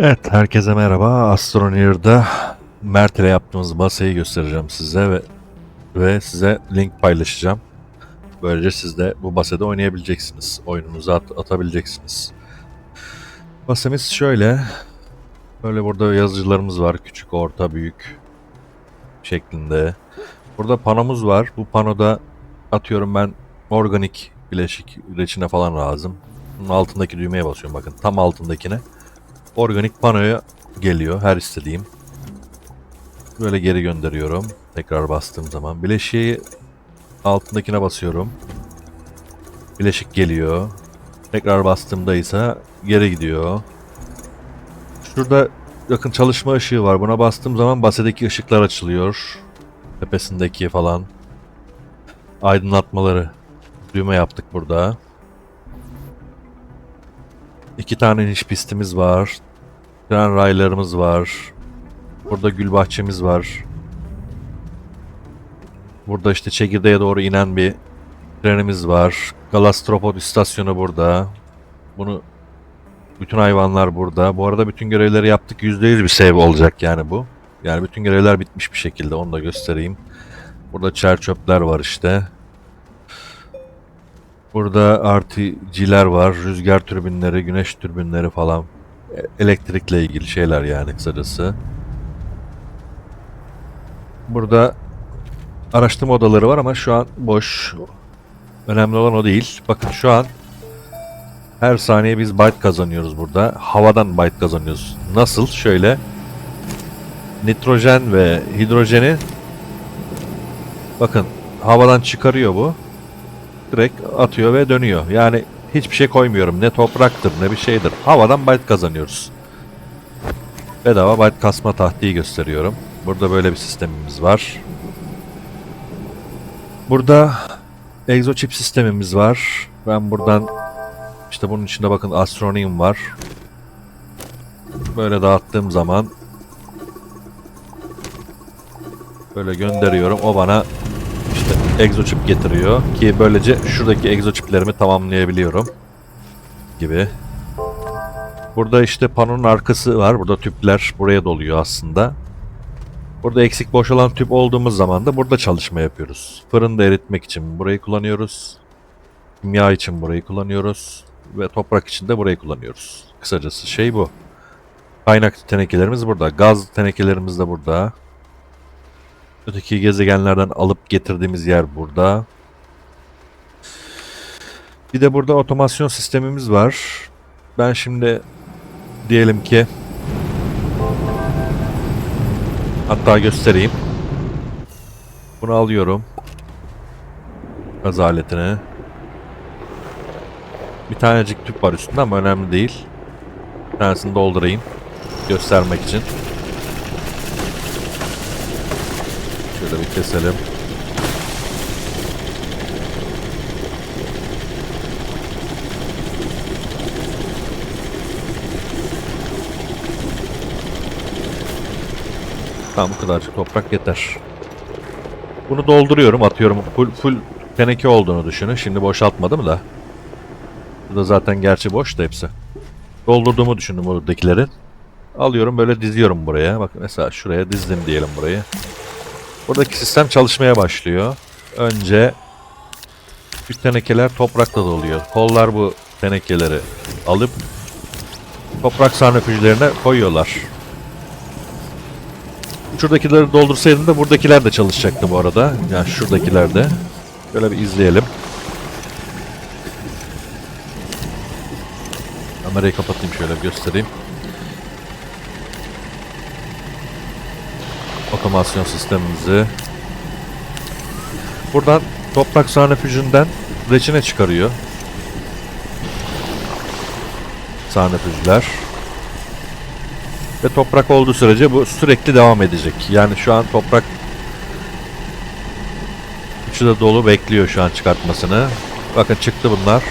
Evet, herkese merhaba. Astroneer'da Mert ile yaptığımız basayı göstereceğim size ve ve size link paylaşacağım. Böylece siz de bu basede oynayabileceksiniz. Oyununuzu at- atabileceksiniz. Basemiz şöyle. Böyle burada yazıcılarımız var. Küçük, orta, büyük şeklinde. Burada panomuz var. Bu panoda atıyorum ben organik bileşik reçine falan lazım. Bunun altındaki düğmeye basıyorum bakın. Tam altındakine organik panoya geliyor her istediğim. Böyle geri gönderiyorum. Tekrar bastığım zaman. Bileşiği altındakine basıyorum. Bileşik geliyor. Tekrar bastığımda ise geri gidiyor. Şurada yakın çalışma ışığı var. Buna bastığım zaman basedeki ışıklar açılıyor. Tepesindeki falan. Aydınlatmaları. Düğme yaptık burada. İki tane iniş pistimiz var. Tren raylarımız var. Burada gül bahçemiz var. Burada işte çekirdeğe doğru inen bir trenimiz var. Galastropod istasyonu burada. Bunu bütün hayvanlar burada. Bu arada bütün görevleri yaptık. %100 bir save olacak yani bu. Yani bütün görevler bitmiş bir şekilde. Onu da göstereyim. Burada çer çöpler var işte. Burada RTG'ler var. Rüzgar türbinleri, güneş türbinleri falan. Elektrikle ilgili şeyler yani kısacası. Burada araştırma odaları var ama şu an boş. Önemli olan o değil. Bakın şu an her saniye biz byte kazanıyoruz burada. Havadan byte kazanıyoruz. Nasıl? Şöyle. Nitrojen ve hidrojeni bakın havadan çıkarıyor bu direkt atıyor ve dönüyor. Yani hiçbir şey koymuyorum. Ne topraktır ne bir şeydir. Havadan byte kazanıyoruz. Bedava byte kasma tahtiyi gösteriyorum. Burada böyle bir sistemimiz var. Burada exochip sistemimiz var. Ben buradan işte bunun içinde bakın astroneum var. Böyle dağıttığım zaman böyle gönderiyorum. O bana işte exochip getiriyor ki böylece şuradaki exochiplerimi tamamlayabiliyorum gibi. Burada işte panonun arkası var. Burada tüpler buraya doluyor aslında. Burada eksik boşalan tüp olduğumuz zaman da burada çalışma yapıyoruz. Fırında eritmek için burayı kullanıyoruz. Kimya için burayı kullanıyoruz. Ve toprak için de burayı kullanıyoruz. Kısacası şey bu. Kaynak tenekelerimiz burada. Gaz tenekelerimiz de burada. Öteki gezegenlerden alıp getirdiğimiz yer burada. Bir de burada otomasyon sistemimiz var. Ben şimdi diyelim ki hatta göstereyim. Bunu alıyorum. Gaz aletine. Bir tanecik tüp var üstünde ama önemli değil. Bir tanesini doldurayım. Göstermek için. Şöyle bir keselim. Tamam bu kadarcık toprak yeter. Bunu dolduruyorum, atıyorum. Full, full teneke olduğunu düşünün. Şimdi boşaltmadım da. Bu da zaten gerçi boş da hepsi. Doldurduğumu düşündüm buradakilerin. Alıyorum böyle diziyorum buraya. Bak mesela şuraya dizdim diyelim burayı. Buradaki sistem çalışmaya başlıyor. Önce bu tenekeler toprakla doluyor. Kollar bu tenekeleri alıp toprak sarnıfıcılarına koyuyorlar. Şuradakileri doldursaydım da buradakiler de çalışacaktı bu arada. Yani şuradakiler de. Böyle bir izleyelim. Kamerayı kapatayım şöyle bir göstereyim. Otomasyon sistemimizi. Buradan toprak sarnıfücünden reçine çıkarıyor. Sarnıfücüler. Ve toprak olduğu sürece bu sürekli devam edecek. Yani şu an toprak içi de dolu bekliyor şu an çıkartmasını. Bakın çıktı bunlar.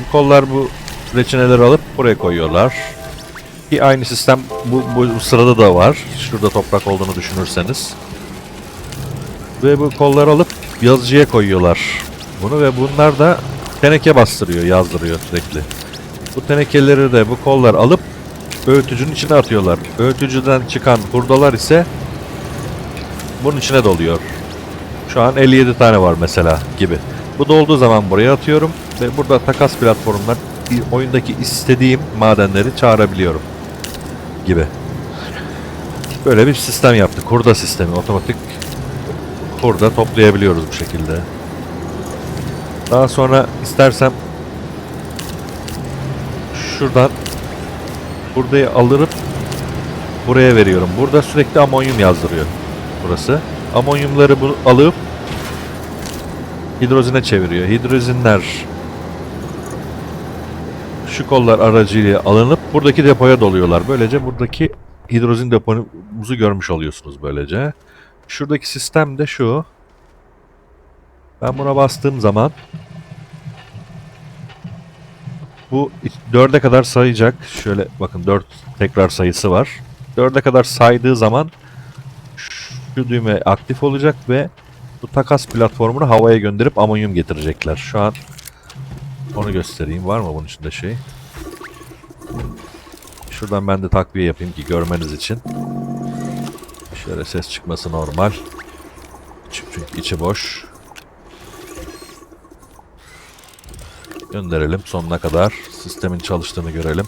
Bu kollar bu reçineleri alıp buraya koyuyorlar. Ki aynı sistem bu, bu, sırada da var. Şurada toprak olduğunu düşünürseniz. Ve bu kolları alıp yazıcıya koyuyorlar bunu ve bunlar da teneke bastırıyor, yazdırıyor sürekli. Bu tenekeleri de bu kollar alıp öğütücünün içine atıyorlar. Öğütücüden çıkan hurdalar ise bunun içine doluyor. Şu an 57 tane var mesela gibi. Bu dolduğu zaman buraya atıyorum ve burada takas platformundan oyundaki istediğim madenleri çağırabiliyorum gibi. Böyle bir sistem yaptık. Hurda sistemi. Otomatik hurda toplayabiliyoruz bu şekilde. Daha sonra istersem şuradan hurdayı alırıp buraya veriyorum. Burada sürekli amonyum yazdırıyor burası. Amonyumları bu alıp hidrozine çeviriyor. Hidrozinler şu kollar aracıyla alınıp buradaki depoya doluyorlar. Böylece buradaki hidrozin depomuzu görmüş oluyorsunuz böylece. Şuradaki sistem de şu. Ben buna bastığım zaman bu 4'e kadar sayacak. Şöyle bakın 4 tekrar sayısı var. 4'e kadar saydığı zaman şu düğme aktif olacak ve bu takas platformunu havaya gönderip amonyum getirecekler. Şu an onu göstereyim. Var mı bunun içinde şey? Şuradan ben de takviye yapayım ki görmeniz için. Şöyle ses çıkması normal. Çünkü içi boş. Gönderelim sonuna kadar. Sistemin çalıştığını görelim.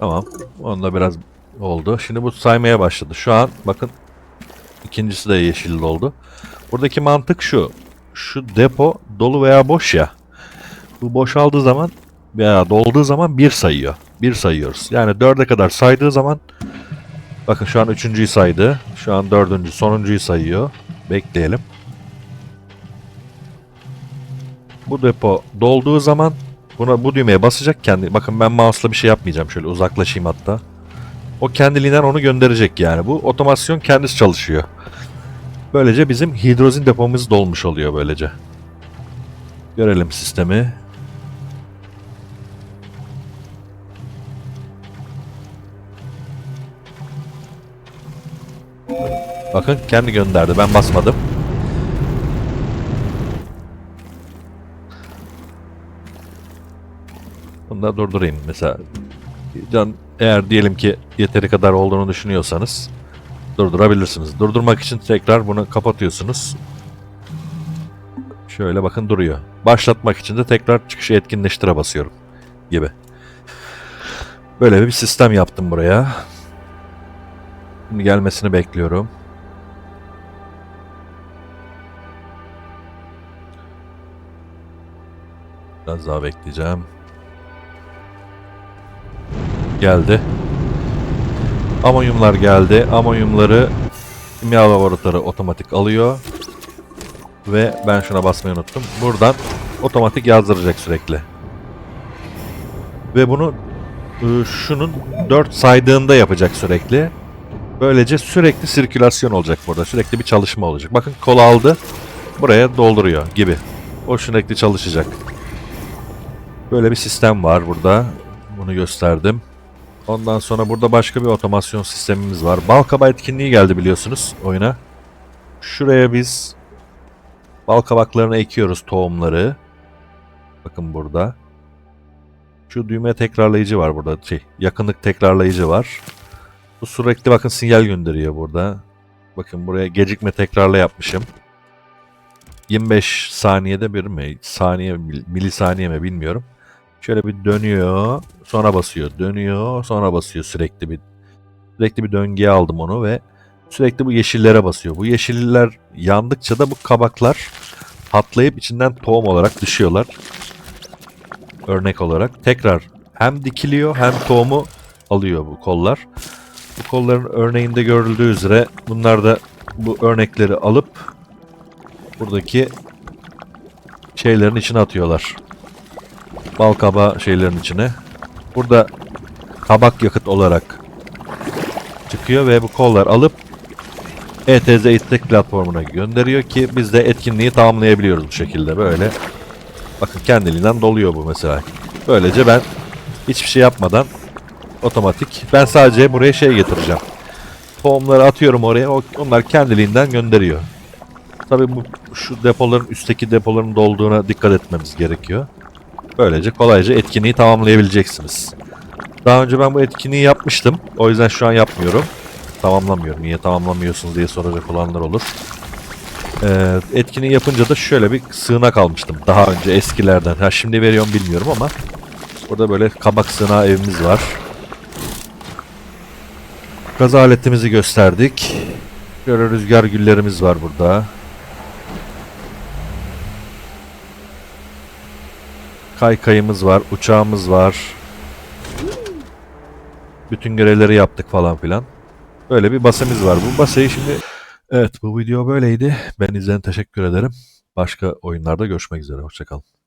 Tamam. Onda biraz oldu. Şimdi bu saymaya başladı. Şu an bakın ikincisi de yeşil oldu. Buradaki mantık şu. Şu depo dolu veya boş ya. Bu boşaldığı zaman veya dolduğu zaman bir sayıyor. Bir sayıyoruz. Yani dörde kadar saydığı zaman bakın şu an üçüncüyü saydı. Şu an dördüncü, sonuncuyu sayıyor. Bekleyelim. Bu depo dolduğu zaman buna bu düğmeye basacak kendi. Bakın ben mouse'la bir şey yapmayacağım. Şöyle uzaklaşayım hatta. O kendiliğinden onu gönderecek yani. Bu otomasyon kendisi çalışıyor. Böylece bizim hidrozin depomuz dolmuş oluyor böylece. Görelim sistemi. Bakın kendi gönderdi. Ben basmadım. Bunu da durdurayım. Mesela can eğer diyelim ki yeteri kadar olduğunu düşünüyorsanız durdurabilirsiniz. Durdurmak için tekrar bunu kapatıyorsunuz. Şöyle bakın duruyor. Başlatmak için de tekrar çıkışı etkinleştire basıyorum gibi. Böyle bir sistem yaptım buraya. Şimdi gelmesini bekliyorum. Biraz daha bekleyeceğim. Geldi. Amonyumlar geldi. Amonyumları kimya laboratuvarı otomatik alıyor. Ve ben şuna basmayı unuttum. Buradan otomatik yazdıracak sürekli. Ve bunu e, şunun 4 saydığında yapacak sürekli. Böylece sürekli sirkülasyon olacak burada. Sürekli bir çalışma olacak. Bakın kola aldı. Buraya dolduruyor gibi. O sürekli çalışacak. Böyle bir sistem var burada. Bunu gösterdim. Ondan sonra burada başka bir otomasyon sistemimiz var. Balkaba etkinliği geldi biliyorsunuz oyuna. Şuraya biz bal kabaklarını ekiyoruz tohumları. Bakın burada. Şu düğme tekrarlayıcı var burada. Şey, yakınlık tekrarlayıcı var. Bu sürekli bakın sinyal gönderiyor burada. Bakın buraya gecikme tekrarla yapmışım. 25 saniyede bir mi? Saniye, mil- milisaniye mi bilmiyorum. Şöyle bir dönüyor, sonra basıyor, dönüyor, sonra basıyor sürekli bir sürekli bir döngüye aldım onu ve sürekli bu yeşillere basıyor. Bu yeşiller yandıkça da bu kabaklar patlayıp içinden tohum olarak düşüyorlar. Örnek olarak tekrar hem dikiliyor hem tohumu alıyor bu kollar. Bu kolların örneğinde görüldüğü üzere bunlar da bu örnekleri alıp buradaki şeylerin içine atıyorlar bal kaba şeylerin içine. Burada kabak yakıt olarak çıkıyor ve bu kollar alıp ETZ İttek platformuna gönderiyor ki biz de etkinliği tamamlayabiliyoruz bu şekilde böyle. Bakın kendiliğinden doluyor bu mesela. Böylece ben hiçbir şey yapmadan otomatik ben sadece buraya şey getireceğim. tohumları atıyorum oraya. Onlar kendiliğinden gönderiyor. Tabii bu şu depoların üstteki depoların dolduğuna dikkat etmemiz gerekiyor. Böylece kolayca etkinliği tamamlayabileceksiniz. Daha önce ben bu etkinliği yapmıştım. O yüzden şu an yapmıyorum. Tamamlamıyorum. Niye tamamlamıyorsunuz diye soracak olanlar olur. Ee, etkinliği yapınca da şöyle bir sığınak almıştım. Daha önce eskilerden. Ha şimdi veriyorum bilmiyorum ama burada böyle kabak sığınağı evimiz var. Gaz aletimizi gösterdik. Şöyle rüzgar güllerimiz var burada. Kaykayımız var, uçağımız var. Bütün görevleri yaptık falan filan. Böyle bir basemiz var. Bu basayı şimdi... Evet bu video böyleydi. Ben izleyen teşekkür ederim. Başka oyunlarda görüşmek üzere. Hoşçakalın.